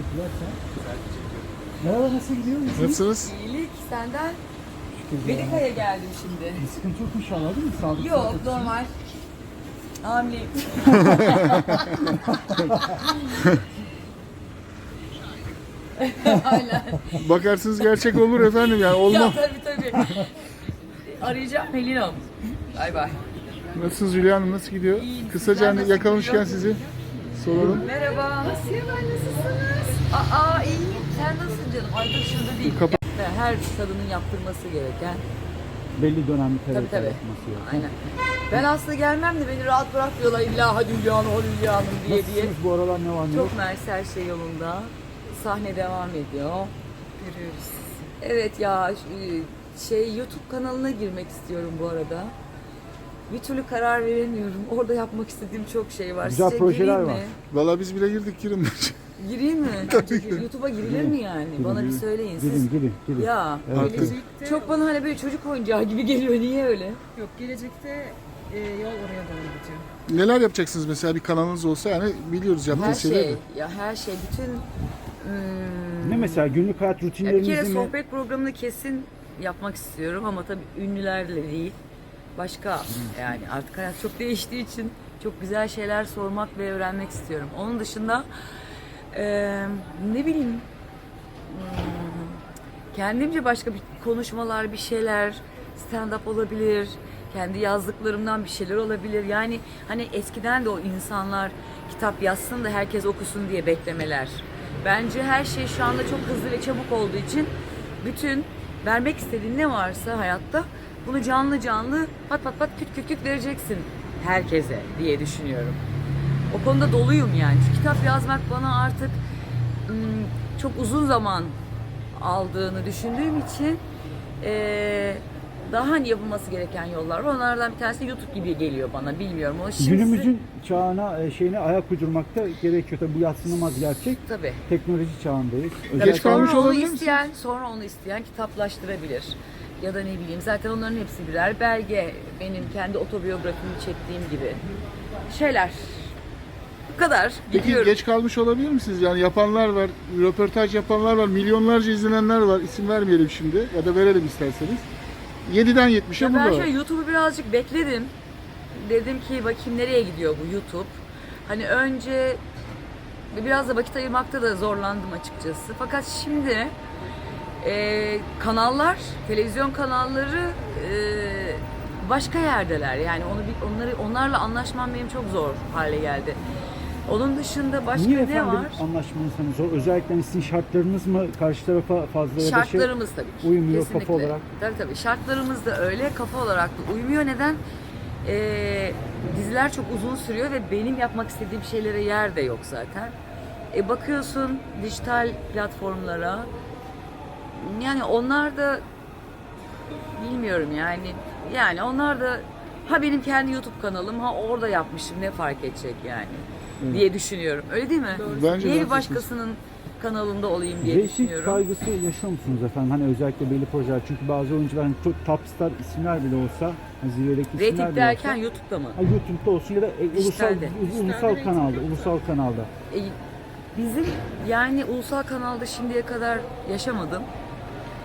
Teşekkürler sen. Merhaba nasıl gidiyor? Nasılsınız? İyilik senden. Şükür ya. Medika'ya geldim şimdi. Bir sıkıntı yok inşallah değil mi? Sağlık Yok sıkıntısı. normal. Hamileyim. Aynen. Bakarsınız gerçek olur efendim yani Ya olmaz. tabii tabii. Arayacağım Helinom. Bay bay. Nasılsınız Hülya Hanım nasıl gidiyor? İyiyim, Kısaca sizler hani nasıl yakalamışken gidiyor? sizi soralım. Merhaba. Merhaba nasılsınız? Aa iyiyim. Sen nasılsın canım? Ay dur şurada değil. Kapa- Her kadının yaptırması gereken. Belli dönemli Tabii terapi tabii. yapması yok. Aynen. Ben aslında gelmem de beni rahat bırakmıyorlar illa hadi Hülya Hanım, hadi Hülya Hanım diye diye. Nasılsınız bu aralar ne var ne yok? Çok mersi her şey yolunda. Sahne devam ediyor. Görüyoruz Evet ya ş- şey YouTube kanalına girmek istiyorum bu arada. Bir türlü karar veremiyorum. Orada yapmak istediğim çok şey var. Güzel projeler gireyim var. Valla biz bile girdik girin bence. Gireyim mi? YouTube'a girilir mi yani? Bana bir söyleyin. Siz Girin girin girin. ya Evet. Gelecekte çok bana hani böyle çocuk oyuncağı gibi geliyor. Niye öyle? yok gelecekte e, yol oraya doğru gidiyor. Neler yapacaksınız mesela bir kanalınız olsa yani biliyoruz Her yaptığınız şeyleri. şey. Ya her şey. Bütün hmm, Ne mesela günlük hayat Ya bir rutinlerinizi kere mi? sohbet programını kesin yapmak istiyorum ama tabii ünlülerle değil. Başka yani artık hayat çok değiştiği için çok güzel şeyler sormak ve öğrenmek istiyorum. Onun dışında eee, ne bileyim hmm, kendimce başka bir konuşmalar, bir şeyler, stand-up olabilir, kendi yazdıklarımdan bir şeyler olabilir. Yani hani eskiden de o insanlar kitap yazsın da herkes okusun diye beklemeler. Bence her şey şu anda çok hızlı ve çabuk olduğu için bütün vermek istediğin ne varsa hayatta bunu canlı canlı pat pat pat küt küt küt vereceksin herkese diye düşünüyorum. O konuda doluyum yani. Çünkü kitap yazmak bana artık çok uzun zaman aldığını düşündüğüm için eee, daha hani yapılması gereken yollar var. Onlardan bir tanesi YouTube gibi geliyor bana. Bilmiyorum. O şimdi Günümüzün çağına e, şeyine ayak uydurmakta gerekiyor. Tabii bu yatsınamaz gerçek. tabii. Teknoloji çağındayız. Geç kalmış sonra onu olabilir isteyen, sonra onu isteyen kitaplaştırabilir. Ya da ne bileyim zaten onların hepsi birer belge. Benim kendi otobiyografimi çektiğim gibi şeyler. Kadar. Peki Gidiyorum. geç kalmış olabilir misiniz? Yani yapanlar var, röportaj yapanlar var, milyonlarca izlenenler var. İsim vermeyelim şimdi ya da verelim isterseniz. 7'den 70'e Ya ben burada var. şöyle YouTube'u birazcık bekledim. Dedim ki bakayım nereye gidiyor bu YouTube. Hani önce biraz da vakit ayırmakta da zorlandım açıkçası. Fakat şimdi e, kanallar, televizyon kanalları e, başka yerdeler. Yani onu onları onlarla anlaşmam benim çok zor hale geldi. Onun dışında başka Niye ne efendim var? anlaşmanız hani zor? Özellikle sizin şartlarınız mı karşı tarafa fazla ya da şey Şartlarımız tabii ki. uymuyor Kesinlikle. kafa olarak? Tabii tabii. Şartlarımız da öyle, kafa olarak da uymuyor. Neden? Ee, diziler çok uzun sürüyor ve benim yapmak istediğim şeylere yer de yok zaten. E, bakıyorsun dijital platformlara. Yani onlar da bilmiyorum yani. Yani onlar da ha benim kendi YouTube kanalım ha orada yapmışım ne fark edecek yani diye düşünüyorum. Öyle değil mi? Bence de Niye bir başkasının kanalında olayım diye Reyting düşünüyorum. kaygısı yaşıyor musunuz efendim? Hani özellikle belli projeler. Çünkü bazı oyuncular hani çok top star isimler bile olsa, hani zirvedeki isimler Rating bile derken olsa, YouTube'da mı? ha, YouTube'da olsun ya da e, ulusal, Dijitalde. ulusal kanalda, ulusal kanalda. E, bizim yani ulusal kanalda şimdiye kadar yaşamadım.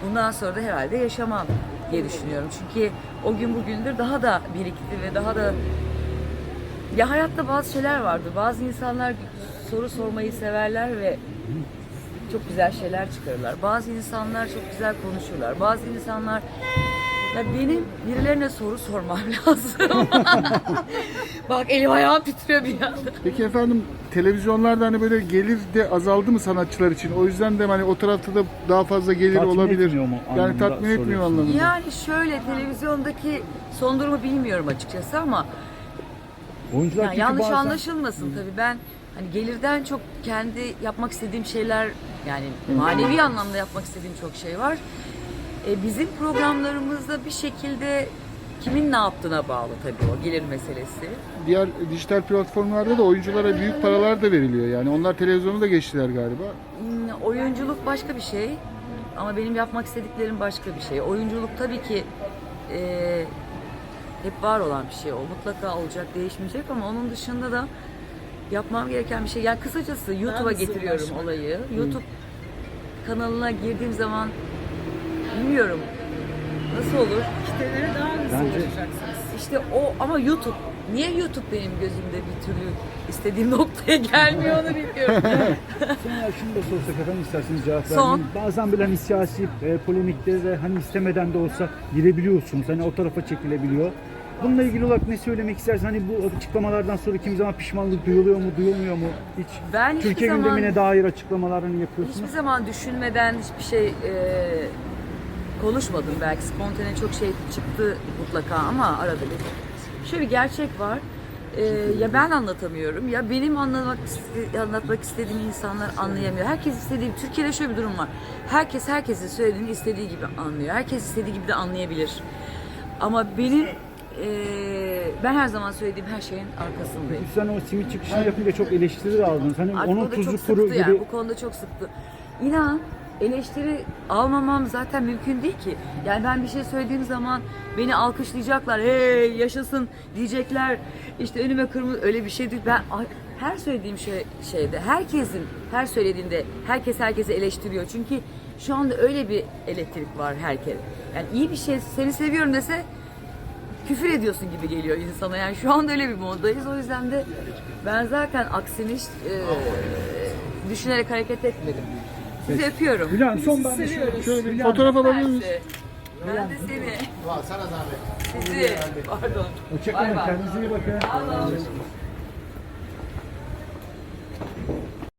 Bundan sonra da herhalde yaşamam diye düşünüyorum. Çünkü o gün bugündür daha da birikti ve daha da ya hayatta bazı şeyler vardır. Bazı insanlar soru sormayı severler ve çok güzel şeyler çıkarırlar. Bazı insanlar çok güzel konuşurlar. Bazı insanlar ya benim birilerine soru sormam lazım. Bak elim ayağım titriyor bir anda. Peki efendim televizyonlarda hani böyle gelir de azaldı mı sanatçılar için? O yüzden de hani o tarafta da daha fazla gelir Tatmin olabilir. etmiyor mu Yani anlamında tatmin etmiyor soruyorsunuz? anlamında. Yani şöyle televizyondaki son durumu bilmiyorum açıkçası ama Oyuncular yani çünkü yanlış bazen anlaşılmasın tabii ben hani gelirden çok kendi yapmak istediğim şeyler yani manevi anlamda yapmak istediğim çok şey var. E, bizim programlarımızda bir şekilde kimin ne yaptığına bağlı tabii o gelir meselesi. Diğer dijital platformlarda da oyunculara büyük paralar da veriliyor. Yani onlar televizyonu da geçtiler galiba. Hmm, Oyunculuk başka bir şey ama benim yapmak istediklerim başka bir şey. Oyunculuk tabii ki e, hep var olan bir şey. O mutlaka olacak, değişmeyecek ama onun dışında da yapmam gereken bir şey. Yani kısacası YouTube'a getiriyorum olayı. YouTube kanalına girdiğim zaman bilmiyorum nasıl olur. Kitlelere daha hızlı Bence- ulaşacaksınız. İşte o ama YouTube. Niye YouTube benim gözümde bir türlü istediğim noktaya gelmiyor onu bilmiyorum. Sonra şunu da sorsak efendim isterseniz cevap Son. vermeyin. Bazen böyle hani siyasi e, polemiklere hani istemeden de olsa girebiliyorsunuz. Hani o tarafa çekilebiliyor. Bununla ilgili olarak ne söylemek istersin? Hani bu açıklamalardan sonra kimi zaman pişmanlık duyuluyor mu, duyulmuyor mu? Hiç Ben Türkiye zaman- gündemine dair açıklamalar hani yapıyorsunuz. Hiçbir zaman düşünmeden hiçbir şey e, konuşmadım. Belki spontane çok şey çıktı mutlaka ama arada bir. Şöyle bir gerçek var. E, ya ben anlatamıyorum ya benim anlamak anlatmak istediğim insanlar anlayamıyor. Herkes istediği Türkiye'de şöyle bir durum var. Herkes herkesin söylediğini istediği gibi anlıyor. Herkes istediği gibi de anlayabilir. Ama benim e, ben her zaman söylediğim her şeyin arkasındayım. Siz hani o simit çıkışını yapınca çok eleştiri aldınız. Hani Artık onun o da tuzu çok kuru sıktı gibi. yani bu konuda çok sıktı. İnan eleştiri almamam zaten mümkün değil ki. Yani ben bir şey söylediğim zaman beni alkışlayacaklar. Hey yaşasın diyecekler. İşte önüme kırmızı öyle bir şey değil. Ben her söylediğim şey şeyde herkesin her söylediğinde herkes herkesi eleştiriyor. Çünkü şu anda öyle bir elektrik var herkes. Yani iyi bir şey seni seviyorum dese küfür ediyorsun gibi geliyor insana. Yani şu anda öyle bir moddayız. O yüzden de ben zaten aksini e, düşünerek hareket etmedim. Sizi öpüyorum. Hülya Hanım son ben de seviyoruz. Şöyle bir fotoğraf alabilir miyiz? Ben de seni. Sizi. Pardon. Hoşçakalın. Kendinize iyi bakın. Sağ olun.